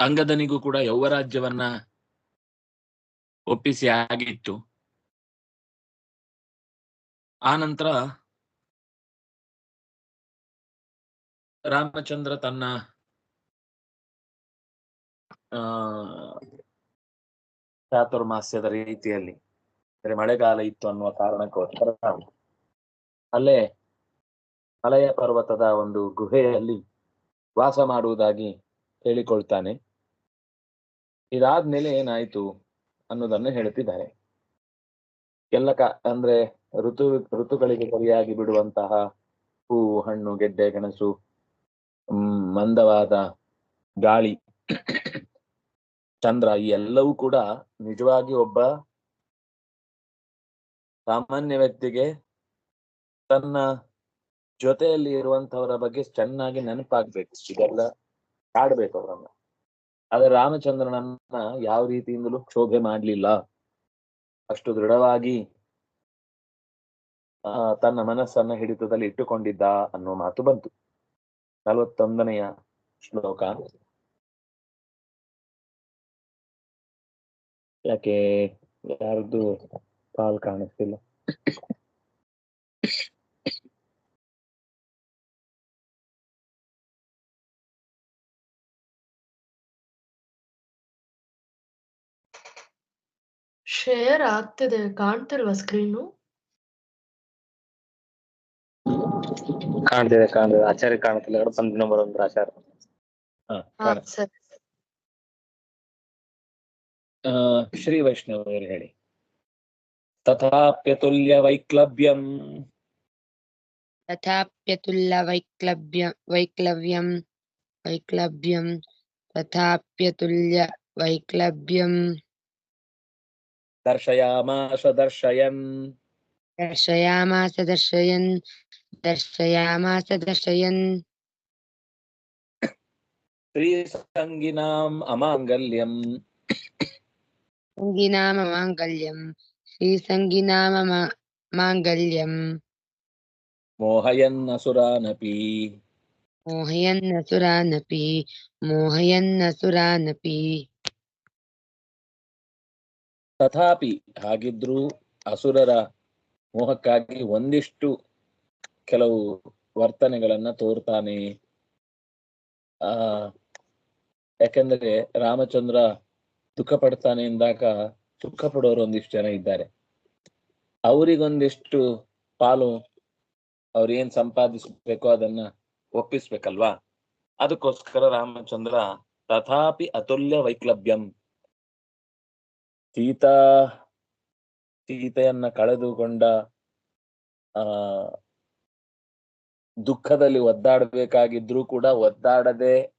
ಅಂಗದನಿಗೂ ಕೂಡ ಯೌವರಾಜ್ಯವನ್ನ ಒಪ್ಪಿಸಿ ಆಗಿತ್ತು. ಆ ನಂತರ ರಾಮಚಂದ್ರ ತನ್ನ ಚಾತುರ್ಮಾಸ್ಯದ ರೀತಿಯಲ್ಲಿ ಅಂದ್ರೆ ಮಳೆಗಾಲ ಇತ್ತು ಅನ್ನುವ ಕಾರಣಕ್ಕೋಸ್ಕರ ಅಲ್ಲೇ ಮಲಯ ಪರ್ವತದ ಒಂದು ಗುಹೆಯಲ್ಲಿ ವಾಸ ಮಾಡುವುದಾಗಿ ಹೇಳಿಕೊಳ್ತಾನೆ. ಇದಾದ್ಮೇಲೆ ಏನಾಯ್ತು ಅನ್ನೋದನ್ನು ಹೇಳ್ತಿದ್ದಾರೆ. ಎಲ್ಲ ಕ, ಅಂದ್ರೆ ಋತು, ಋತುಗಳಿಗೆ ಸರಿಯಾಗಿ ಬಿಡುವಂತಹ ಹೂವು, ಹಣ್ಣು, ಗೆಡ್ಡೆ, ಗೆಣಸು ಮಂದವಾದ ಗಾಳಿ, ಚಂದ್ರ ಈ ಎಲ್ಲವೂ ಕೂಡ ನಿಜವಾಗಿ ಒಬ್ಬ ಸಾಮಾನ್ಯ ವ್ಯಕ್ತಿಗೆ ತನ್ನ ಜೊತೆಯಲ್ಲಿ ಇರುವಂತವರ ಬಗ್ಗೆ ಚೆನ್ನಾಗಿ ನೆನಪಾಗ್ಬೇಕು. ಇದೆಲ್ಲ ಕಾಡ್ಬೇಕು ಅವರನ್ನ. ಆದ್ರೆ ರಾಮಚಂದ್ರನನ್ನ ಯಾವ ರೀತಿಯಿಂದಲೂ ಕ್ಷೋಭೆ ಮಾಡ್ಲಿಲ್ಲ. ಅಷ್ಟು ದೃಢವಾಗಿ ತನ್ನ ಮನಸ್ಸನ್ನ ಹಿಡಿತದಲ್ಲಿ ಇಟ್ಟುಕೊಂಡಿದ್ದ ಅನ್ನೋ ಮಾತು ಬಂತು. ನಲವತ್ತೊಂದನೆಯ ಶ್ಲೋಕ. ಯಾಕೆ ಯಾರ್ದು ಪಾಲ್ ಕಾಣಿಸ್ತಿಲ್ಲ? ಶೇರ್ ಆಗ್ತಿದೆ ಕಾಣ್ತಿಲ್ವಾ ಸ್ಕ್ರೀನು? ಕಾಣ್ತಿದೆ ಕಾಣ್ತಿದೆ. ಆಚಾರ್ಯ ಕಾಣ್ತಿಲ್ಲ ಎರಡು ಬಂದ್ ನಂಬರ್ ಒಂದು ಆಚಾರ್ಯ ಶ್ರೀ ವೈಷ್ಣವರು ಹೇಳಿ. ತಥಾಪ್ಯತುಲ್ಯ ವೈಕ್ಲವ್ಯಂ. ತಥಾಪ್ಯತುಲ್ಯ ವೈಕ್ಲವ್ಯ ವೈಕ್ಲವ್ಯಂ ವೈಕ್ಲವ್ಯಂ. ತಥಾಪ್ಯತುಲ್ಯ ವೈಕ್ಲವ್ಯಂ. दर्शयामास दर्शयन्। दर्शयामास दर्शयन् दर्शयामास दर्शयन्। स्त्रीसङ्गिनाम् अमाङ्गल्यम्। सङ्गिनाममाङ्गल्यम् श्रीसङ्गिनाममाङ्गल्यम् मोहयन्नसुरानपि। मोहयन्नसुरानपि मोहयन्नसुरानपि। ತಥಾಪಿ ಹಾಗಿದ್ರೂ ಅಸುರರ ಮೋಹಕ್ಕಾಗಿ ಒಂದಿಷ್ಟು ಕೆಲವು ವರ್ತನೆಗಳನ್ನ ತೋರ್ತಾನೆ. ಆ, ಯಾಕಂದ್ರೆ ರಾಮಚಂದ್ರ ದುಃಖ ಪಡ್ತಾನೆ ಎಂದಾಗ ಸುಖ ಪಡೋರು ಒಂದಿಷ್ಟು ಜನ ಇದ್ದಾರೆ. ಅವರಿಗೊಂದಿಷ್ಟು ಪಾಲು ಅವ್ರು ಏನ್ ಸಂಪಾದಿಸ್ಬೇಕೋ ಅದನ್ನ ಒಪ್ಪಿಸ್ಬೇಕಲ್ವಾ? ಅದಕ್ಕೋಸ್ಕರ ರಾಮಚಂದ್ರ ತಥಾಪಿ ಅತುಲ್ಯ ವೈಕ್ಲಭ್ಯಂ ಸೀತಾ, ಸೀತೆಯನ್ನ ಕಳೆದುಕೊಂಡ, ಆ, ದುಃಖದಲ್ಲಿ ಒದ್ದಾಡಬೇಕಾಗಿದ್ರೂ ಕೂಡ, ಒದ್ದಾಡದೆ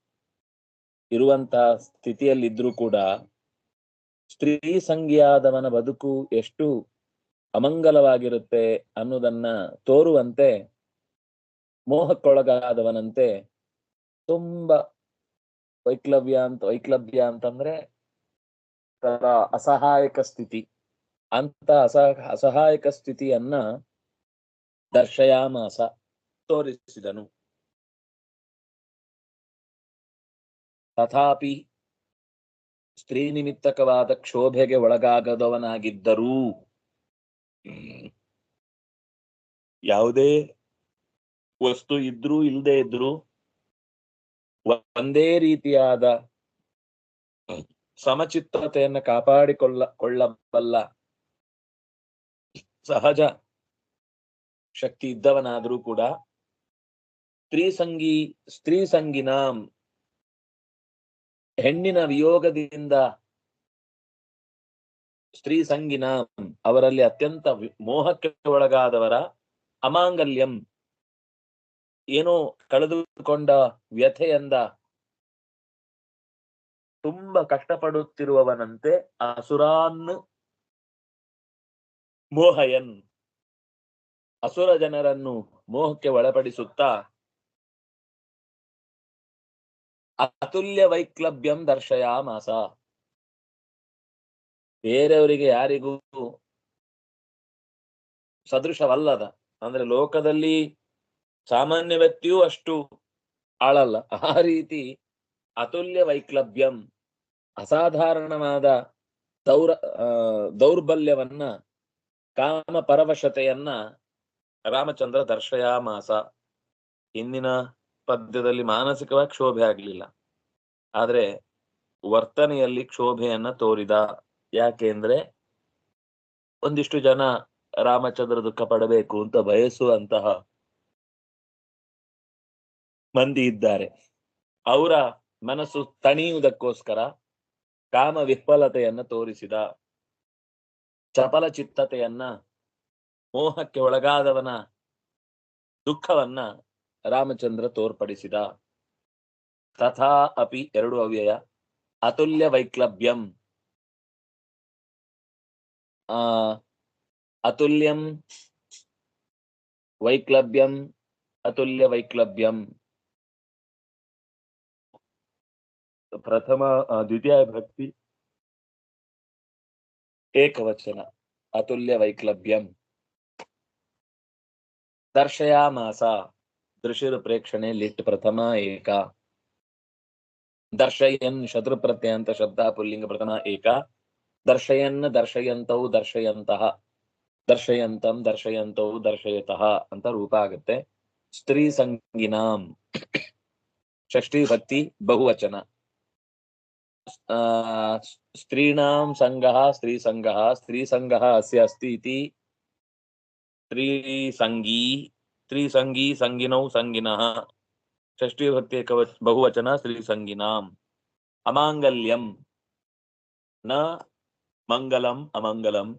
ಇರುವಂತಹ ಸ್ಥಿತಿಯಲ್ಲಿದ್ರೂ ಕೂಡ, ಸ್ತ್ರೀ ಸಂಘಿಯಾದವನ ಬದುಕು ಎಷ್ಟು ಅಮಂಗಲವಾಗಿರುತ್ತೆ ಅನ್ನೋದನ್ನ ತೋರುವಂತೆ, ಮೋಹಕ್ಕೊಳಗಾದವನಂತೆ, ತುಂಬಾ ವೈಕ್ಲವ್ಯ ಅಂತ, ವೈಕ್ಲವ್ಯ ಅಂತಂದ್ರೆ ತರ ಅಸಹಾಯಕ ಸ್ಥಿತಿ. ಅಂತ ಅಸಹ, ಅಸಹಾಯಕ ಸ್ಥಿತಿಯನ್ನ ದರ್ಶಯಾಮಾಸ ತೋರಿಸಿದನು. ತಥಾಪಿ ಸ್ತ್ರೀ ನಿಮಿತ್ತಕವಾದ ಕ್ಷೋಭೆಗೆ ಒಳಗಾಗದವನಾಗಿದ್ದರೂ ಯಾವುದೇ ವಸ್ತು ಇದ್ರೂ ಇಲ್ಲದೆ ಇದ್ರೂ ಒಂದೇ ರೀತಿಯಾದ ಸಮಚಿತ್ತತೆಯನ್ನ ಕಾಪಾಡಿಕೊಳ್ಳ, ಕೊಳ್ಳಬಲ್ಲ ಸಹಜ ಶಕ್ತಿ ಇದ್ದವನಾದರೂ ಕೂಡ ಸ್ತ್ರೀಸಂಗಿ ಸ್ತ್ರೀ ಸಂಗಿನ ಹೆಣ್ಣಿನ ವಿಯೋಗದಿಂದ ಸ್ತ್ರೀ ಸಂಗಿನ ಅವರಲ್ಲಿ ಅತ್ಯಂತ ಮೋಹಕ್ಕೆ ಒಳಗಾದವರ ಅಮಾಂಗಲ್ಯಂ. ಏನೋ ಕಳೆದುಕೊಂಡ ವ್ಯಥೆಯಿಂದ ತುಂಬಾ ಕಷ್ಟಪಡುತ್ತಿರುವವನಂತೆ ಅಸುರಾನ್ ಮೋಹಯನ್. ಅಸುರ ಜನರನ್ನು ಮೋಹಕ್ಕೆ ಒಳಪಡಿಸುತ್ತಾ ಅತುಲ್ಯ ವೈಕ್ಲಭ್ಯಂ ದರ್ಶಯಾಮಾಸ. ಬೇರೆಯವರಿಗೆ ಯಾರಿಗೂ ಸದೃಶವಲ್ಲದ, ಅಂದ್ರೆ ಲೋಕದಲ್ಲಿ ಸಾಮಾನ್ಯ ವ್ಯಕ್ತಿಯೂ ಅಷ್ಟು ಆಳಲ್ಲ. ಆ ರೀತಿ ಅತುಲ್ಯ ವೈಕ್ಲಭ್ಯಂ ಅಸಾಧಾರಣವಾದ ದೌರ ದೌರ್ಬಲ್ಯವನ್ನ ಕಾಮ ಪರವಶತೆಯನ್ನ ರಾಮಚಂದ್ರ ದರ್ಶಯಾಮಾಸ. ಹಿಂದಿನ ಪದ್ಯದಲ್ಲಿ ಮಾನಸಿಕವಾಗಿ ಕ್ಷೋಭೆ ಆಗ್ಲಿಲ್ಲ. ಆದ್ರೆ ವರ್ತನೆಯಲ್ಲಿ ಕ್ಷೋಭೆಯನ್ನ ತೋರಿದ. ಯಾಕೆಂದ್ರೆ ಒಂದಿಷ್ಟು ಜನ ರಾಮಚಂದ್ರ ದುಃಖ ಪಡಬೇಕು ಅಂತ ಬಯಸುವಂತಹ ಮಂದಿ ಇದ್ದಾರೆ. ಅವರ ಮನಸ್ಸು ತಣಿಯುವುದಕ್ಕೋಸ್ಕರ ಕಾಮ ವಿಫಲತೆಯನ್ನ ತೋರಿಸಿದ ಚಪಲ ಚಿತ್ತತೆಯನ್ನ ಮೋಹಕ್ಕೆ ಒಳಗಾದವನ ದುಃಖವನ್ನ ರಾಮಚಂದ್ರ ತೋರ್ಪಡಿಸಿದ. ತಥಾ ಅಪಿ ಎರಡು ಅವ್ಯಯ, ಅತುಲ್ಯ ವೈಕ್ಲಭ್ಯಂ. ಆ, ಅತುಲ್ಯಂ ವೈಕ್ಲಭ್ಯಂ, ಅತುಲ್ಯ ವೈಕ್ಲಭ್ಯಂ. ಪ್ರಥಮ ಆ, ದ್ವಿತೀಯ ಭಕ್ತಿ ಏಕವಚನ ಅತುಲ್ಯ ವೈಕ್ಲಭ್ಯಂ ದರ್ಶಯಾಮಾಸ ದೃಶ್ಯದ ಪ್ರೇಕ್ಷಣೆ ಲಿಟ್ ಪ್ರಥಮ ಏಕ ದರ್ಶಯನ್ ಶತ್ರು ಪ್ರತ್ಯಯ ಅಂತ ಶಬ್ದ ಪುಲ್ಲಿಂಗ ಪ್ರಥಮ ಏಕ ದರ್ಶಯನ್ ದರ್ಶಯಂತೌ ದರ್ಶಯಂತಹ ದರ್ಶಯಂತಂ ದರ್ಶಯಂತೌ ದರ್ಶಯತಃ ಅಂತ ರೂಪ ಆಗುತ್ತೆ। ಸ್ತ್ರೀ ಸಂಗಿನಾಂ। ಷಷ್ಠಿ ಭಕ್ತಿ ಬಹುವಚನ। ಆ, ಸ್ತ್ರೀಣಾಂ ಸಂಘಃ ಸ್ತ್ರೀ ಸಂಘಃ ಸ್ತ್ರೀ ಸಂಘಃ ಅಸ್ಯ ಅಸ್ತಿ ಇತಿ ಸ್ತ್ರೀ ಸಂಗೀ ಸ್ತ್ರೀ ಸಂಗೀ ಸಂಗಿನೌ ಸಂಗಿನಃ ಷಷ್ಠಿ ಭಕ್ತಿ ಏಕವಚ ಬಹುವಚನ ಸ್ತ್ರೀ ಸಂಗಿನಾಂ ಅಮಾಂಗಲ್ಯಂ ನ ಮಂಗಲಂ ಅಮಂಗಲಂ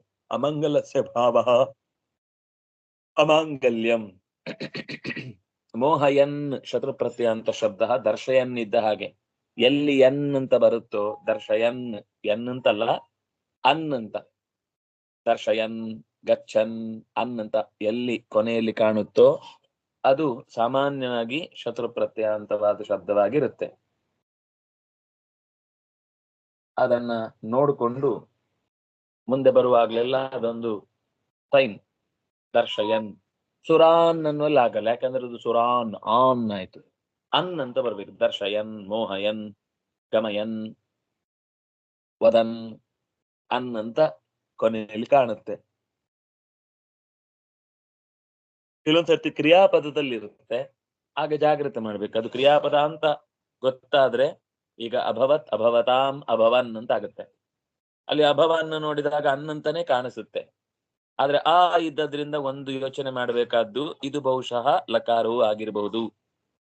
ಎಲ್ಲಿ ಎನ್ ಅಂತ ಬರುತ್ತೋ ದರ್ಶಯನ್ ಎನ್ ಅಂತಲ್ಲ, ಅನ್ ಅಂತ. ದರ್ಶಯನ್ ಗಚ್ಚನ್, ಅನ್ ಅಂತ ಎಲ್ಲಿ ಕೊನೆಯಲ್ಲಿ ಕಾಣುತ್ತೋ ಅದು ಸಾಮಾನ್ಯವಾಗಿ ಶತ್ರು ಪ್ರತ್ಯಯಾಂತವಾದ ಶಬ್ದವಾಗಿರುತ್ತೆ. ಅದನ್ನ ನೋಡಿಕೊಂಡು ಮುಂದೆ ಬರುವಾಗ್ಲೆಲ್ಲ ಅದೊಂದು ಸೈನ್ ದರ್ಶಯನ್ ಸುರಾನ್ ಅನ್ನುವಲ್ಲಿ ಆಗಲ್ಲ ಯಾಕಂದ್ರೆ ಅದು ಸುರಾನ್, ಆನ್ ಆಯ್ತು. ಅನ್ ಅಂತ ಬರ್ಬೇಕು. ದರ್ಶಯನ್, ಮೋಹಯನ್, ಗಮಯನ್, ವದನ್ ಅನ್ ಅಂತ ಕೊನೆಯಲ್ಲಿ ಕಾಣುತ್ತೆ. ಕೆಲವೊಂದ್ಸರ್ತಿ ಕ್ರಿಯಾಪದದಲ್ಲಿ ಇರುತ್ತೆ ಆಗ ಜಾಗ್ರತೆ ಮಾಡ್ಬೇಕು. ಅದು ಕ್ರಿಯಾಪದ ಅಂತ ಗೊತ್ತಾದ್ರೆ ಈಗ ಅಭವತ್, ಅಭವತಾಂ, ಅಭವನ್ ಅಂತ ಆಗುತ್ತೆ ಅಲ್ಲಿ ಅಭವನ್ನ ನೋಡಿದಾಗ ಅನ್ನಂತಾನೆ ಕಾಣಿಸುತ್ತೆ. ಆದ್ರೆ ಆ ಇದ್ದದ್ರಿಂದ ಒಂದು ಯೋಚನೆ ಮಾಡಬೇಕಾದ್ದು ಇದು ಬಹುಶಃ ಲಕಾರವೂ ಆಗಿರಬಹುದು.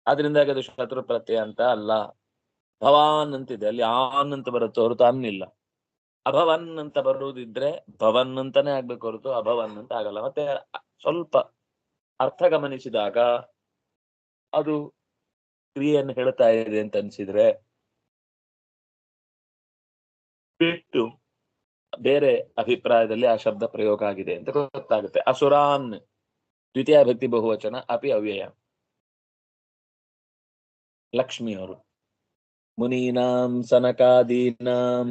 ಆದ್ರಿಂದ ಅದು ಶತ್ರು ಪ್ರತ್ಯಯ ಅಂತ? ಅಲ್ಲ. ಭವಾನ್ ಅಂತಿದೆ. ಅಲ್ಲಿ ಆನ್ ಅಂತ ಬರುತ್ತೆ ಹೊರತು ಅನ್ನಿಲ್ಲ ಅಭವನ್ ಅಂತ ಬರುವುದಿದ್ರೆ ಭವನ್ ಅಂತಾನೆ ಆಗ್ಬೇಕು ಹೊರತು ಅಭವನ್ ಅಂತ ಆಗಲ್ಲ. ಮತ್ತೆ ಸ್ವಲ್ಪ ಅರ್ಥ ಗಮನಿಸಿದಾಗ ಅದು ಕ್ರಿಯೆಯನ್ನು ಹೇಳ್ತಾ ಇದೆ ಅಂತ ಅನ್ಸಿದ್ರೆ ಬಿಟ್ಟು ಬೇರೆ ಅಭಿಪ್ರಾಯದಲ್ಲಿ ಆ ಶಬ್ದ ಪ್ರಯೋಗ ಆಗಿದೆ ಅಂತ ಗೊತ್ತಾಗುತ್ತೆ. ಅಸುರಾನ್, ದ್ವಿತೀಯ ಭಕ್ತಿ ಬಹುವಚನ, ಅಪಿ ಅವ್ಯಯ. लक्ष्मी और मुनीनाम सनकादीनाम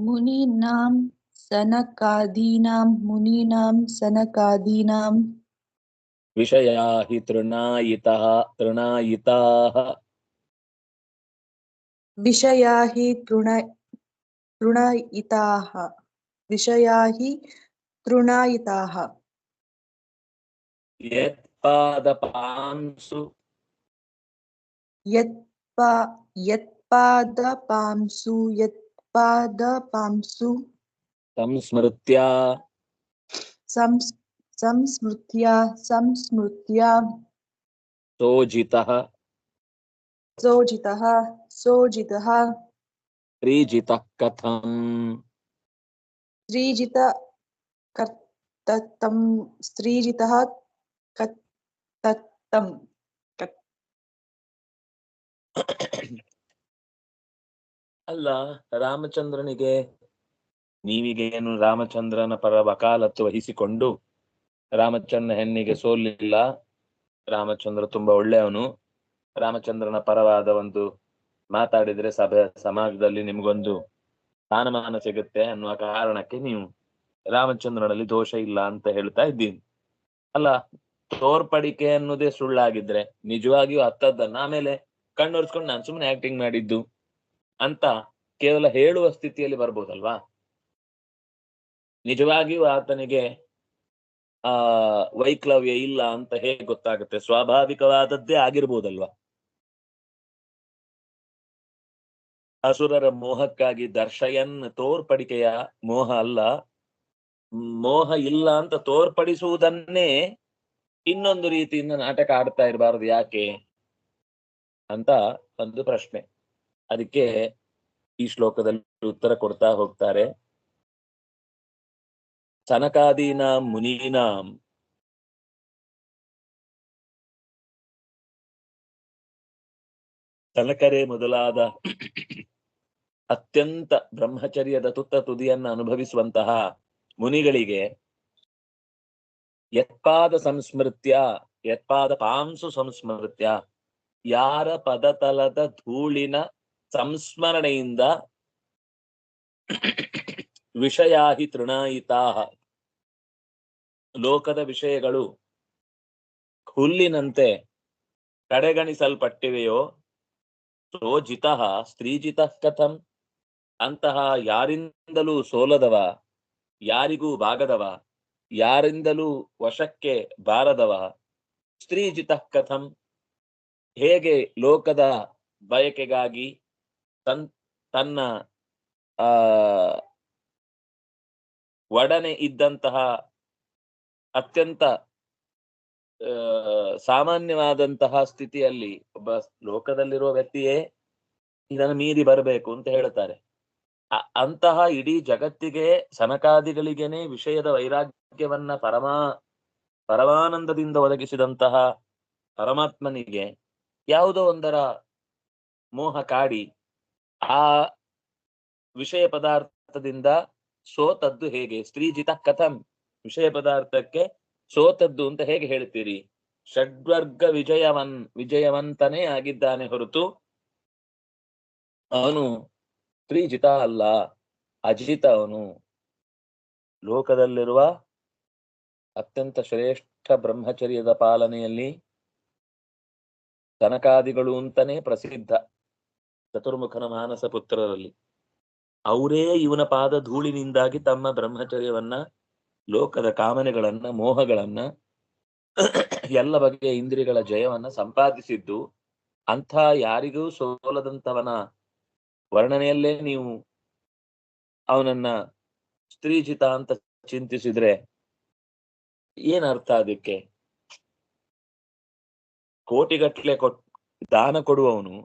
मुनीनाम सनकादीनाम मुनीनाम सनकादीनाम विषया हि तृणायितः। तृणायिताः विषया हि तृणायिताः विषया हि तृणायिताः यत्पादपांसु। यत्पा यत्पादपांसु यत्पादपांसु। संस्मृत्या। संस् संस्मृत्या संस्मृत्या। सोजितः। सोजितः सोजितः। त्रिजितः कथम्। त्रिजित कर्ततम् स्त्रीजितः ಕತ್ತಂ ಅಲ್ಲ, ರಾಮಚಂದ್ರನಿಗೆ ನೀವಿಗೇನು ರಾಮಚಂದ್ರನ ಪರ ವಕಾಲತ್ತು ವಹಿಸಿಕೊಂಡು ರಾಮಚಂದ್ರ ಹೆಣ್ಣಿಗೆ ಸೋಲಿಲ್ಲ. ರಾಮಚಂದ್ರ ತುಂಬಾ ಒಳ್ಳೆಯವನು. ರಾಮಚಂದ್ರನ ಪರವಾದ ಒಂದು ಮಾತಾಡಿದ್ರೆ ಸಭೆ, ಸಮಾಜದಲ್ಲಿ ನಿಮ್ಗೊಂದು ಸ್ಥಾನಮಾನ ಸಿಗುತ್ತೆ ಅನ್ನುವ ಕಾರಣಕ್ಕೆ ನೀವು ರಾಮಚಂದ್ರನಲ್ಲಿ ದೋಷ ಇಲ್ಲ ಅಂತ ಹೇಳ್ತಾ ಇದ್ದೀನಿ ಅಲ್ಲ ತೋರ್ಪಡಿಕೆ ಅನ್ನೋದೇ ಸುಳ್ಳಾಗಿದ್ರೆ ನಿಜವಾಗಿಯೂ ಹತ್ತದ್ದನ್ನ ಆಮೇಲೆ ಕಣ್ಣೊರ್ಸ್ಕೊಂಡು ನಾನು ಸುಮ್ಮನೆ ಆಕ್ಟಿಂಗ್ ಮಾಡಿದ್ದು ಅಂತ ಕೇವಲ ಹೇಳುವ ಸ್ಥಿತಿಯಲ್ಲಿ ಬರ್ಬೋದಲ್ವಾ? ನಿಜವಾಗಿಯೂ ಆತನಿಗೆ, ಆ, ವೈಕ್ಲವ್ಯ ಇಲ್ಲ ಅಂತ ಹೇಗೆ ಗೊತ್ತಾಗುತ್ತೆ? ಸ್ವಾಭಾವಿಕವಾದದ್ದೇ ಆಗಿರ್ಬೋದಲ್ವಾ? ಅಸುರರ ಮೋಹಕ್ಕಾಗಿ ದರ್ಶಯನ್ ತೋರ್ಪಡಿಕೆಯ ಮೋಹ ಅಲ್ಲ, ಮೋಹ ಇಲ್ಲ ಅಂತ ತೋರ್ಪಡಿಸುವುದನ್ನೇ ಇನ್ನೊಂದು ರೀತಿಯಿಂದ ನಾಟಕ ಆಡ್ತಾ ಇರಬಾರ್ದು ಯಾಕೆ ಅಂತ ಒಂದು ಪ್ರಶ್ನೆ. ಅದಕ್ಕೆ ಈ ಶ್ಲೋಕದಲ್ಲಿ ಉತ್ತರ ಕೊಡ್ತಾ ಹೋಗ್ತಾರೆ. ಸನಕಾದೀನಾಂ ಮುನೀನಾಂ. ಸನಕರೆ ಮೊದಲಾದ ಅತ್ಯಂತ ಬ್ರಹ್ಮಚರ್ಯದ ತುತ್ತ ತುದಿಯನ್ನ ಅನುಭವಿಸುವಂತಹ ಮುನಿಗಳಿಗೆ ಯತ್ಪಾದ ಸಂಸ್ಮೃತ್ಯ ಯತ್ಪಾದ ಪಾಂಸು ಸಂಸ್ಮೃತ್ಯ ಯಾರ ಪದತಲದ ಧೂಳಿನ ಸಂಸ್ಮರಣೆಯಿಂದ ವಿಷಯಾಹಿ ತೃಣಾಯಿತಾ ಲೋಕದ ವಿಷಯಗಳು ಹುಲ್ಲಿನಂತೆ ಕಡೆಗಣಿಸಲ್ಪಟ್ಟಿವೆಯೋ ಸೋ ಸ್ತ್ರೀಜಿತ ಸ್ತ್ರೀಜಿತಃ ಕಥಂ, ಅಂತಹ ಯಾರಿಂದಲೂ ಸೋಲದವ, ಯಾರಿಗೂ ಬಾಗದವ. ಯಾರಿಂದಲೂ ವಶಕ್ಕೆ ಬಾರದವ? ಸ್ತ್ರೀಜಿತ ಕಥಂ. ಹೇಗೆ ಲೋಕದ ಬಯಕೆಗಾಗಿ ತನ್, ತನ್ನ, ಆ, ಒಡನೆ ಇದ್ದಂತಹ ಅತ್ಯಂತ ಸಾಮಾನ್ಯವಾದಂತಹ ಸ್ಥಿತಿಯಲ್ಲಿ ಒಬ್ಬ ಲೋಕದಲ್ಲಿರುವ ವ್ಯಕ್ತಿಯೇ ಇದನ್ನು ಮೀರಿ ಬರಬೇಕು ಅಂತ ಹೇಳ್ತಾರೆ ಅಂತಹ ಇಡೀ ಜಗತ್ತಿಗೆ ಸನಕಾದಿಗಳಿಗೆನೆ ವಿಷಯದ ವೈರಾಗ್ಯವನ್ನ ಪರಮಾ, ಪರಮಾನಂದದಿಂದ ಒದಗಿಸಿದಂತಹ ಪರಮಾತ್ಮನಿಗೆ ಯಾವುದೋ ಒಂದರ ಮೋಹ ಕಾಡಿ ಆ ವಿಷಯ ಪದಾರ್ಥದಿಂದ ಸೋತದ್ದು ಹೇಗೆ? ಸ್ತ್ರೀಜಿತ ಕಥಂ. ವಿಷಯ ಪದಾರ್ಥಕ್ಕೆ ಸೋತದ್ದು ಅಂತ ಹೇಗೆ ಹೇಳ್ತೀರಿ? ಷಡ್ವರ್ಗ ವಿಜಯವನ್, ವಿಜಯವಂತನೇ ಆಗಿದ್ದಾನೆ ಹೊರತು ಅವನು ಸ್ತ್ರೀಜಿತ ಅಲ್ಲ, ಅಜಿತ ಅವನು. ಲೋಕದಲ್ಲಿರುವ ಅತ್ಯಂತ ಶ್ರೇಷ್ಠ ಬ್ರಹ್ಮಚರ್ಯದ ಪಾಲನೆಯಲ್ಲಿ ಕನಕಾದಿಗಳು ಅಂತಾನೆ ಪ್ರಸಿದ್ಧ ಚತುರ್ಮುಖನ ಮಾನಸ ಪುತ್ರರಲ್ಲಿ. ಅವರೇ ಇವನ ಪಾದ ಧೂಳಿನಿಂದಾಗಿ ತಮ್ಮ ಬ್ರಹ್ಮಚರ್ಯವನ್ನ, ಲೋಕದ ಕಾಮನೆಗಳನ್ನ, ಮೋಹಗಳನ್ನ, ಎಲ್ಲ ಬಗೆಯ ಇಂದ್ರಿಯಗಳ ಜಯವನ್ನ ಸಂಪಾದಿಸಿದ್ದು, ಅಂಥ ಯಾರಿಗೂ ಸೋಲದಂತವನ ವರ್ಣನೆಯಲ್ಲೇ ನೀವು ಅವನನ್ನ ಸ್ತ್ರೀಜಿತ ಅಂತ ಚಿಂತಿಸಿದ್ರೆ ಏನ್ ಅರ್ಥ ಅದಕ್ಕೆ? ಕೋಟಿಗಟ್ಲೆ ಕೊಟ್, ದಾನ ಕೊಡುವವನು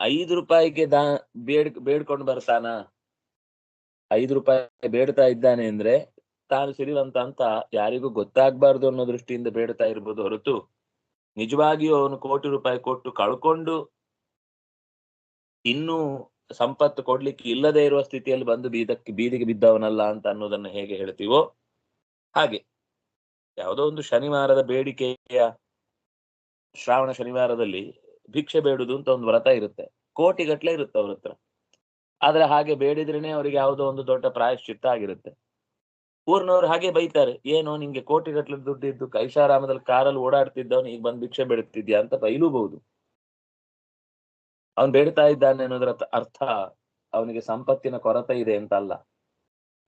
ಐದು ರೂಪಾಯಿಗೆ ದಾ ಬೇಡ್, ಬೇಡ್ಕೊಂಡು ಬರ್ತಾನ? ಐದು ರೂಪಾಯಿ ಬೇಡ್ತಾ ಇದ್ದಾನೆ ಅಂದ್ರೆ ತಾನು ಸಿರಿವಂತ ಅಂತ ಯಾರಿಗೂ ಗೊತ್ತಾಗ್ಬಾರ್ದು ಅನ್ನೋ ದೃಷ್ಟಿಯಿಂದ ಬೇಡ್ತಾ ಇರ್ಬೋದು ಹೊರತು ನಿಜವಾಗಿಯೂ ಅವನು ಕೋಟಿ ರೂಪಾಯಿ ಕೊಟ್ಟು ಕಳ್ಕೊಂಡು ಇನ್ನೂ ಸಂಪತ್ತು ಕೊಡ್ಲಿಕ್ಕೆ ಇಲ್ಲದೆ ಇರುವ ಸ್ಥಿತಿಯಲ್ಲಿ ಬಂದು ಬೀದಕ್ಕೆ, ಬೀದಿಗೆ ಬಿದ್ದವನಲ್ಲ ಅಂತ ಅನ್ನೋದನ್ನ ಹೇಗೆ ಹೇಳ್ತೀವೋ ಹಾಗೆ. ಯಾವುದೋ ಒಂದು ಶನಿವಾರದ ಬೇಡಿಕೆಯ ಶ್ರಾವಣ ಶನಿವಾರದಲ್ಲಿ ಭಿಕ್ಷೆ ಬೇಡುದು ಅಂತ ಒಂದು ವ್ರತ ಇರುತ್ತೆ. ಕೋಟಿಗಟ್ಲೆ ಇರುತ್ತೆ ಅವ್ರ ಹತ್ರ. ಆದ್ರೆ ಹಾಗೆ ಬೇಡಿದ್ರೇನೆ ಅವ್ರಿಗೆ ಯಾವುದೋ ಒಂದು ದೊಡ್ಡ ಪ್ರಾಯಶ್ಚಿತ್ತ ಆಗಿರುತ್ತೆ. ಊರ್ನವ್ರು ಹಾಗೆ ಬೈತಾರೆ, ಏನು ನಿಂಗೆ ಕೋಟಿಗಟ್ಲೆ ದುಡ್ಡಿದ್ದು ಕೈಶಾರಾಮದಲ್ಲಿ ಕಾರಲ್ಲಿ ಓಡಾಡ್ತಿದ್ದವನು, ಈಗ ಬಂದು ಭಿಕ್ಷೆ ಬೇಡುತ್ತಿದ್ಯಾ? ಅಂತ ಬೈಲೂಬಹುದು. ಅವನ್ ಬೇಡ್ತಾ ಇದ್ದಾನೆ ಅನ್ನೋದ್ರ ಅರ್ಥ ಅವನಿಗೆ ಸಂಪತ್ತಿನ ಕೊರತೆ ಇದೆ ಅಂತ ಅಲ್ಲ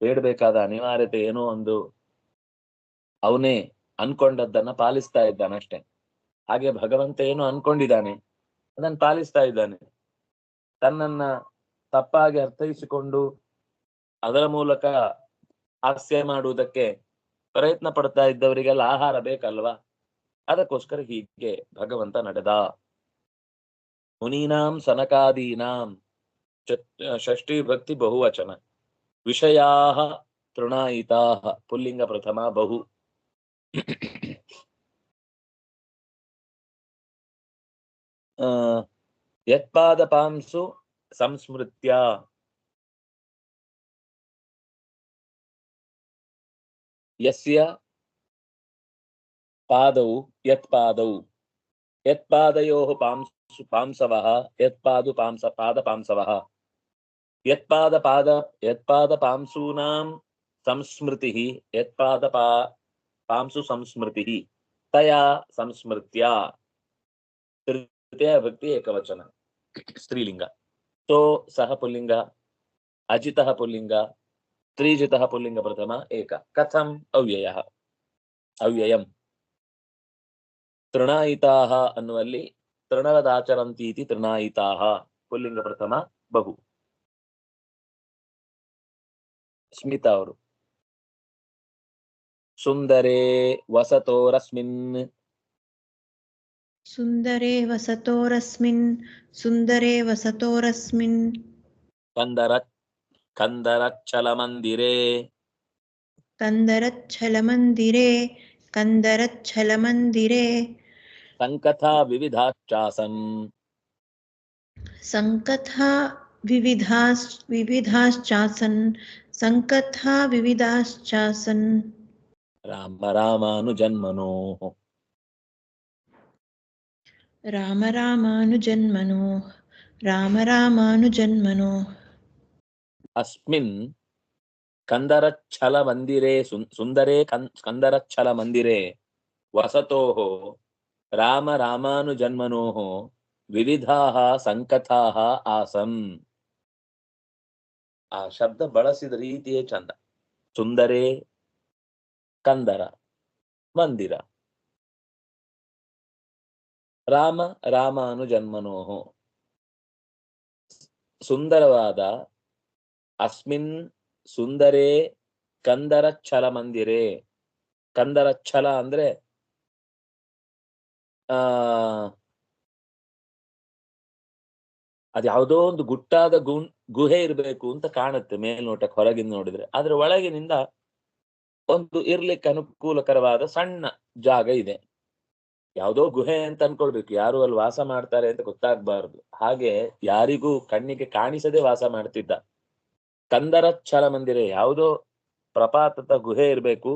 ಬೇಡಬೇಕಾದ ಅನಿವಾರ್ಯತೆ ಏನೋ ಒಂದು ಅವನೇ ಅನ್ಕೊಂಡದ್ದನ್ನ ಪಾಲಿಸ್ತಾ ಇದ್ದಾನೆ ಅಷ್ಟೇ. ಹಾಗೆ ಭಗವಂತ ಏನು ಅನ್ಕೊಂಡಿದ್ದಾನೆ? ಅದನ್ನ ಪಾಲಿಸ್ತಾ ಇದ್ದಾನೆ. ತನ್ನನ್ನ ತಪ್ಪಾಗಿ ಅರ್ಥೈಸಿಕೊಂಡು ಅದರ ಮೂಲಕ ಹಾಸ್ಯ ಮಾಡುವುದಕ್ಕೆ ಪ್ರಯತ್ನ ಪಡ್ತಾ ಇದ್ದವರಿಗೆಲ್ಲ ಆಹಾರ ಬೇಕಲ್ವಾ? ಅದಕ್ಕೋಸ್ಕರ ಹೀಗೆ ಭಗವಂತ ನಡೆದ. ಮುನೀನಾಂ ಸನಕಾದೀನಾಂ ಷಷ್ಠಿ ಭಕ್ತಿ ಬಹುವಚನ. ವಿಷಯಾ ತೃಣಾಯಿತಾ ಪುಲ್ಲಿಂಗ ಪ್ರಥಮ ಬಹು. ಆ, ಯತ್ಪಾದಪಾಂಸು ಸಂಸ್ಮೃತ್ಯ ಯಸ್ಯ ಪಾದೌ ಯತ್ಪಾದೌ ಯತ್ಪಾದಯೋಃ ಪಾಂಸು ಪಾಂಸವಃ ಯತ್ಪಾದು ಪಾಂಸ ಪಾದ ಪಾಂಸವಃ ಯತ್ಪಾದ ಪಾದ ಯತ್ಪಾದ ಪಾಂಸೂನಾಂ ಸಂಸ್ಮೃತಿಃ ಯತ್ಪಾದ ಪಾ ಪಾಂಸು ಸಂಸ್ಮೃತಿಃ ತಯಾ ಸಂಸ್ಮೃತ್ಯ ತೃತೀಯ ಭಕ್ತಿ ಏಕವಚನ ಸ್ತ್ರೀಲಿಂಗ ತೋ ಸಹ ಪುಲ್ಲಿಂಗ ಅಜಿತಃ ಪುಲ್ಲಿಂಗ ತ್ರಿಜಿತಃ ಪುಲ್ಲಿಂಗ ಪ್ರಥಮ ಏಕ ಕಥಂ ಅವ್ಯಯ ಅವ್ಯಯಂ ತೃಣಾಯಿತಾಹ ಅನ್ನುವಲ್ಲಿ ತೃಣವದಾಚರಂತೀತಿ ತೃಣಾಯಿತಾಹ ಪುಲ್ಲಿಂಗ ಪ್ರಥಮ ಬಹು ಸ್ಮಿತಾ ಅವರು सुंदरे वसतो रस्मिन् सुंदरे वसतो रस्मिन् सुन्दरे वसतोरस्मिन्। सुन्दरे वसतोरस्मिन् सुन्दरे वसतोरस्मिन्। कन्दर कन्दरच्छलमन्दिरे। कन्दरच्छलमन्दिरे कन्दरच्छलमन्दिरे। संकथा विविधाश्चासन्। सङ्कथा विविधास् विविधाश्चासन्। सङ्कथा विविधाश्चासन्। ರಾಮ ರಾಮಾನು ಜನ್ಮನೋ ರಾಮ ರಾಮಾನು ಜನ್ಮನೋ ರಾಮ ರಾಮಾನು ಜನ್ಮನೋ ಅಸ್ಮಿನ್ ಸ್ಕಂದರಚ್ಛಲ ಮಂದಿರೆ ಸುಂದರೇ ಸ್ಕಂದರಚ್ಛಲ ಮಂದಿರೆ ವಸತೋ ರಾಮ ರಾಮಾನು ಜನ್ಮನೋ ವಿವಿಧ ಸಂಕಥಾ ಆಸನ್ ಆ ಶಬ್ದ ಬಳಸಿದ ರೀತಿಯೇ ಚಂದ. ಸುಂದರೇ ಕಂದರ, ಮಂದಿರ. ರಾಮ ರಾಮಾನು ಜನ್ಮನೋಹೋ ಸುಂದರವಾದ ಅಸ್ಮಿನ್ ಸುಂದರೇ ಕಂದರಚ್ಛಲ ಮಂದಿರೇ. ಕಂದರಚ್ಛಲ ಅಂದ್ರೆ, ಆ ಅದ್ಯಾವುದೋ ಒಂದು ಗುಟ್ಟಾದ ಗುಹೆ ಇರಬೇಕು ಅಂತ ಕಾಣುತ್ತೆ ಮೇಲ್ನೋಟಕ್ಕೆ ಹೊರಗಿಂದ ನೋಡಿದ್ರೆ. ಆದ್ರೆ ಒಳಗಿನಿಂದ ಒಂದು ಇರ್ಲಿಕ್ಕೆ ಅನುಕೂಲಕರವಾದ ಸಣ್ಣ ಜಾಗ ಇದೆ. ಯಾವುದೋ ಗುಹೆ ಅಂತ ಅನ್ಕೊಳ್ಬೇಕು. ಯಾರು ಅಲ್ಲಿ ವಾಸ ಮಾಡ್ತಾರೆ ಅಂತ ಗೊತ್ತಾಗ್ಬಾರ್ದು. ಹಾಗೆ ಯಾರಿಗೂ ಕಣ್ಣಿಗೆ ಕಾಣಿಸದೆ ವಾಸ ಮಾಡ್ತಿದ್ದ. ಕಂದರಚ್ಛಲ ಮಂದಿರ ಯಾವುದೋ ಪ್ರಪಾತದ ಗುಹೆ ಇರಬೇಕು.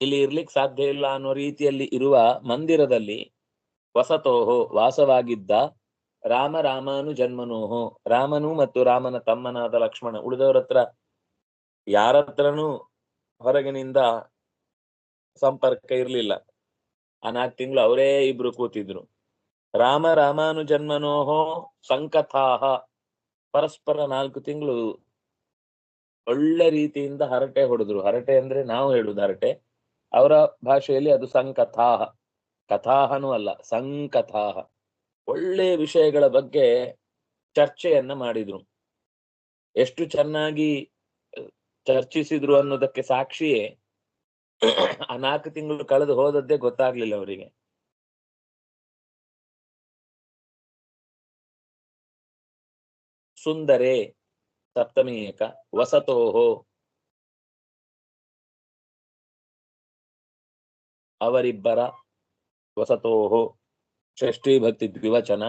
ಇಲ್ಲಿ ಇರ್ಲಿಕ್ಕೆ ಸಾಧ್ಯ ಇಲ್ಲ ಅನ್ನೋ ರೀತಿಯಲ್ಲಿ ಇರುವ ಮಂದಿರದಲ್ಲಿ ವಸತೋಹೋ, ವಾಸವಾಗಿದ್ದ ರಾಮ ರಾಮಾನು ಜನ್ಮನೋಹೋ ರಾಮನು ಮತ್ತು ರಾಮನ ತಮ್ಮನಾದ ಲಕ್ಷ್ಮಣ ಉಳಿದವರ ಹತ್ರ ಯಾರ ಹತ್ರನೂ ಹೊರಗಿನಿಂದ ಸಂಪರ್ಕ ಇರ್ಲಿಲ್ಲ. ಆ ನಾಲ್ಕು ತಿಂಗಳು ಅವರೇ ಇಬ್ರು ಕೂತಿದ್ರು. ರಾಮ ರಾಮಾನು ಜನ್ಮನೋಹೋ ಸಂಕಥಾಹ. ಪರಸ್ಪರ ನಾಲ್ಕು ತಿಂಗಳು ಒಳ್ಳೆ ರೀತಿಯಿಂದ ಹರಟೆ ಹೊಡೆದ್ರು. ಹರಟೆ ಅಂದ್ರೆ ನಾವು ಹೇಳುದು ಹರಟೆ. ಅವರ ಭಾಷೆಯಲ್ಲಿ ಅದು ಸಂಕಥಾಹ. ಕಥಾಹನೂ ಅಲ್ಲ, ಸಂಕಥಾಹ. ಒಳ್ಳೆ ವಿಷಯಗಳ ಬಗ್ಗೆ ಚರ್ಚೆಯನ್ನ ಮಾಡಿದ್ರು. ಎಷ್ಟು ಚೆನ್ನಾಗಿ ಚರ್ಚಿಸಿದ್ರು ಅನ್ನೋದಕ್ಕೆ ಸಾಕ್ಷಿಯೇ ಆ ನಾಲ್ಕು ತಿಂಗಳು ಕಳೆದು ಹೋದದ್ದೇ ಗೊತ್ತಾಗ್ಲಿಲ್ಲ ಅವರಿಗೆ. ಸುಂದರೇ ಸಪ್ತಮಿ ಏಕ ವಸತೋಹೋ. ಅವರಿಬ್ಬರ ವಸತೋಹೋ. ಷಷ್ಠಿ ಭಕ್ತಿ ದ್ವಿವಚನ.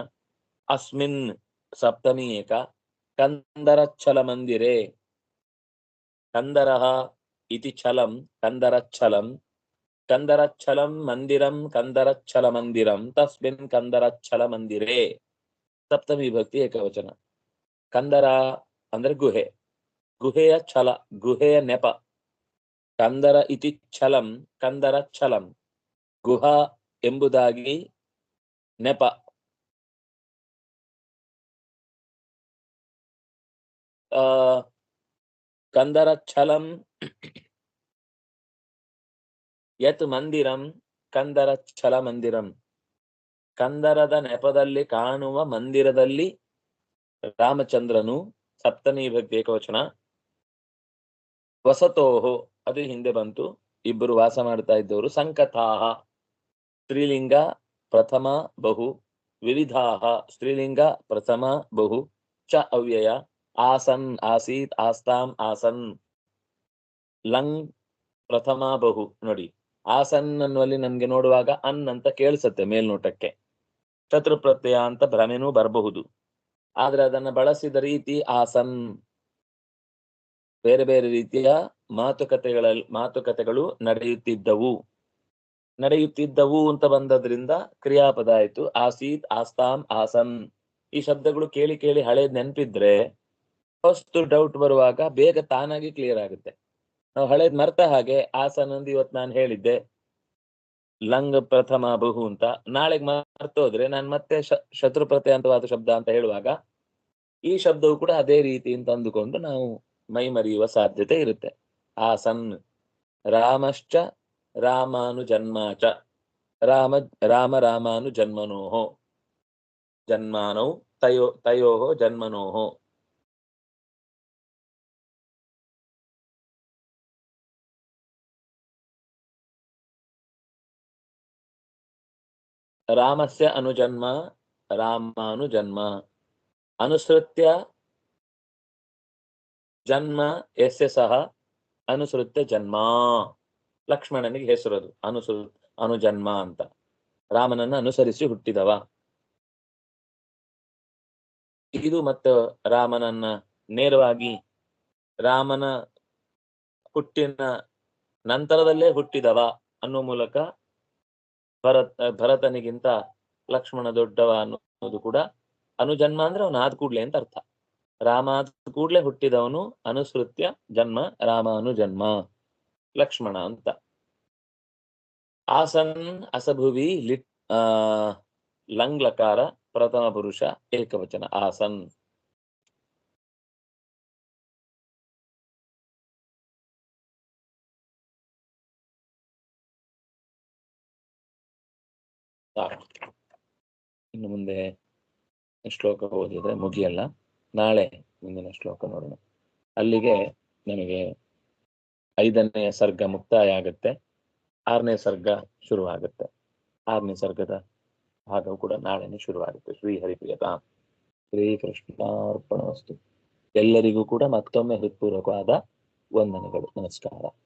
ಅಸ್ಮಿನ್ ಸಪ್ತಮಿ ಏಕ ಕಂದರಚ್ಛಲ ಮಂದಿರೇ ಕಂದರಃ ಇತಿ ಛಲಂ ಕಂದರಚ್ಛಲಂ ಕಂದರಚ್ಛಲಂ ಮಂದಿರಂ ಕಂದರಚ್ಛಲ ಮಂದಿರಂ ತಸ್ಮಿನ್ ಕಂದರಚ್ಛಲ ಮಂದಿರೇ ಸಪ್ತಮಿ ಭಕ್ತಿ ಏಕವಚನ ಕಂದರ ಅಂದ್ರೆ ಗುಹೆ. ಗುಹೆಯ ಛಲ, ಗುಹೆಯ ನೆಪ. ಕಂದರ ಇತಿ ಛಲಂ, ಕಂದರ ಛಲಂ. ಗುಹಾ ಎಂಬುದಾಗಿ ನೆಪ. ಆ ಕಂದರ ಛಲಂ ಯತ್ ಮಂದಿರಂ ಕಂದರ ಛಲ ಮಂದಿರಂ ಕಂದರದ ನೆಪದಲ್ಲಿ ಕಾಣುವ ಮಂದಿರದಲ್ಲಿ ರಾಮಚಂದ್ರನು ಸಪ್ತಮಿ ಭಕ್ತಿ ಏಕವಚನ ವಸತೋಹೋ ಅದು ಹಿಂದೆ ಬಂತು. ಇಬ್ಬರು ವಾಸ ಮಾಡ್ತಾ ಇದ್ದವರು. ಸಂಕಥಾಹ, ಸ್ತ್ರೀಲಿಂಗ, ಪ್ರಥಮ, ಬಹು. ವಿವಿಧಾಹ, ಸ್ತ್ರೀಲಿಂಗ, ಪ್ರಥಮ, ಬಹು. ಚ, ಅವ್ಯಯ. ಆಸನ್ ಆಸೀತ್ ಆಸ್ತಾಂ ಆಸನ್ ಲಂಗ್ ಪ್ರಥಮ ಬಹು ನೋಡಿ, ಆಸನ್ ಅನ್ನುವಲ್ಲಿ ನಮ್ಗೆ ನೋಡುವಾಗ ಅನ್ ಅಂತ ಕೇಳಿಸುತ್ತೆ ಮೇಲ್ನೋಟಕ್ಕೆ. ಶತ್ರು ಪ್ರತ್ಯಯ ಅಂತ ಭ್ರಮೆನೂ ಬರಬಹುದು. ಆದ್ರೆ ಅದನ್ನ ಬಳಸಿದ ರೀತಿ ಆಸನ್ ಬೇರೆ ಬೇರೆ ರೀತಿಯ ಮಾತುಕತೆಗಳಲ್ಲಿ ಮಾತುಕತೆಗಳು ನಡೆಯುತ್ತಿದ್ದವು. ನಡೆಯುತ್ತಿದ್ದವು ಅಂತ ಬಂದದ್ರಿಂದ ಕ್ರಿಯಾಪದ ಆಯ್ತು. ಆಸೀತ್ ಆಸ್ತಾಂ ಆಸನ್ ಈ ಶಬ್ದಗಳು ಕೇಳಿ ಕೇಳಿ ಹಳೇದ್ ನೆನ್ಪಿದ್ರೆ ಫಸ್ಟ್ ಡೌಟ್ ಬರುವಾಗ ಬೇಗ ತಾನಾಗಿ ಕ್ಲಿಯರ್ ಆಗುತ್ತೆ. ನಾವು ಹಳೇದ್ ಮರ್ತ ಹಾಗೆ, ಆಸನಂದು ಇವತ್ತು ನಾನು ಹೇಳಿದ್ದೆ, ಲಂಗ್ ಪ್ರಥಮ ಬಹು ಅಂತ. ನಾಳೆಗ್ ಮರ್ತೋದ್ರೆ ನಾನು ಮತ್ತೆ ಶತ್ರು ಪ್ರತ್ಯಂತವಾದ ಶಬ್ದ ಅಂತ ಹೇಳುವಾಗ, ಈ ಶಬ್ದವು ಕೂಡ ಅದೇ ರೀತಿ ಅಂತ ಅಂದುಕೊಂಡು ನಾವು ಮೈ ಮರೆಯುವ ಸಾಧ್ಯತೆ ಇರುತ್ತೆ. ಆಸನ್, ರಾಮಶ್ಚ ರಾಮಾನು ಜನ್ಮಾಚ ರಾಮ ರಾಮ ರಾಮಾನು ಜನ್ಮನೋಹೋ ಜನ್ಮಾನೌ, ತಯೋ, ತಯೋಹೋ ಜನ್ಮನೋಹೋ. ರಾಮಸ್ಯ ಅನುಜನ್ಮ, ರಾಮಾನುಜನ್ಮ. ಅನುಸೃತ್ಯ ಜನ್ಮ ಎಸ್ ಸಹ, ಅನುಸೃತ್ಯ ಜನ್ಮ. ಲಕ್ಷ್ಮಣನಿಗೆ ಹೆಸರದು, ಅನುಸೃ, ಅನುಜನ್ಮ ಅಂತ. ರಾಮನನ್ನ ಅನುಸರಿಸಿ ಹುಟ್ಟಿದವ. ಇದು ಮತ್ತು ರಾಮನನ್ನ ನೇರವಾಗಿ ರಾಮನ ಹುಟ್ಟಿನ ನಂತರದಲ್ಲೇ ಹುಟ್ಟಿದವ ಅನ್ನೋ ಮೂಲಕ ಭರತ್ ಭರತನಿಗಿಂತ ಲಕ್ಷ್ಮಣ ದೊಡ್ಡವ ಅನ್ನೋದು ಕೂಡ ಅನುಜನ್ಮ ಅಂದ್ರೆ ಅವನು ಆದ ಕೂಡ್ಲೆ ಅಂತ ಅರ್ಥ. ರಾಮ ಆದ ಕೂಡ್ಲೆ ಹುಟ್ಟಿದವನು ಅನುಸೃತ್ಯ ಜನ್ಮ, ರಾಮ ಅನುಜನ್ಮ, ಲಕ್ಷ್ಮಣ ಅಂತ. ಆಸನ್, ಅಸಭುವಿ, ಲಿಟ್, ಆ, ಲಂಗ್ಲಕಾರ, ಪ್ರಥಮ ಪುರುಷ, ಏಕವಚನ, ಆಸನ್. ಇನ್ನು ಮುಂದೆ ಶ್ಲೋಕ ಓದಿದ್ರೆ ಮುಗಿಯಲ್ಲ. ನಾಳೆ ಮುಂದಿನ ಶ್ಲೋಕ ನೋಡೋಣ. ಅಲ್ಲಿಗೆ ನಮಗೆ ಐದನೇ ಸರ್ಗ ಮುಕ್ತಾಯ ಆಗುತ್ತೆ ಆರನೇ ಸರ್ಗ ಶುರುವಾಗುತ್ತೆ. ಆರನೇ ಸರ್ಗದ ಭಾಗವು ಕೂಡ ನಾಳೆನೆ ಶುರುವಾಗುತ್ತೆ. ಶ್ರೀ ಹರಿಪ್ರಿಯತ. ಶ್ರೀ ಕೃಷ್ಣಾರ್ಪಣವಸ್ತು ಎಲ್ಲರಿಗೂ ಕೂಡ ಮತ್ತೊಮ್ಮೆ ಹೃತ್ಪೂರ್ವಕವಾದ ವಂದನೆಗಳು. ನಮಸ್ಕಾರ.